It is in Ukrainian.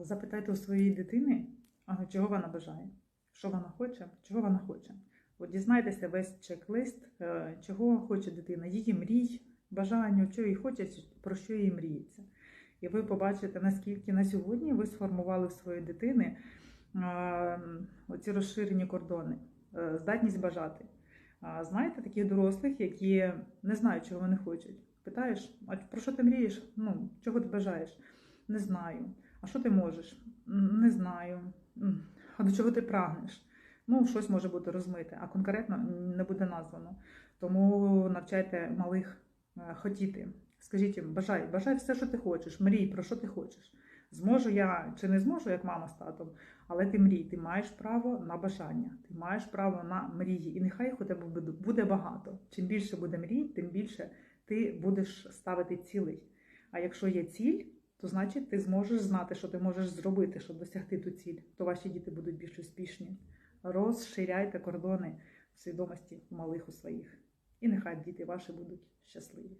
Запитайте у своєї дитини, чого вона бажає, що вона хоче, чого вона хоче. От дізнайтеся весь чек-лист, е, чого хоче дитина, її мрій, бажання, що їй хоче, про що їй мріється. І ви побачите, наскільки на сьогодні ви сформували в своєї дитини е, оці розширені кордони, е, здатність бажати. Знаєте таких дорослих, які не знають, чого вони хочуть. Питаєш, а про що ти мрієш? Ну, чого ти бажаєш? Не знаю. А що ти можеш? Не знаю. А до чого ти прагнеш? Ну, щось може бути розмите, а конкретно не буде названо. Тому навчайте малих е, хотіти. Скажіть їм, бажай, бажай все, що ти хочеш, мрій, про що ти хочеш. Зможу я чи не зможу, як мама з татом, але ти мрій, ти маєш право на бажання, ти маєш право на мрії. І нехай у тебе буде- багато. Чим більше буде мрій, тим більше ти будеш ставити цілей. А якщо є ціль, то значить ти зможеш знати, що ти можеш зробити, щоб досягти ту ціль, то ваші діти будуть більш успішні. Розширяйте кордони свідомості малих у своїх. І нехай діти ваші будуть щасливі.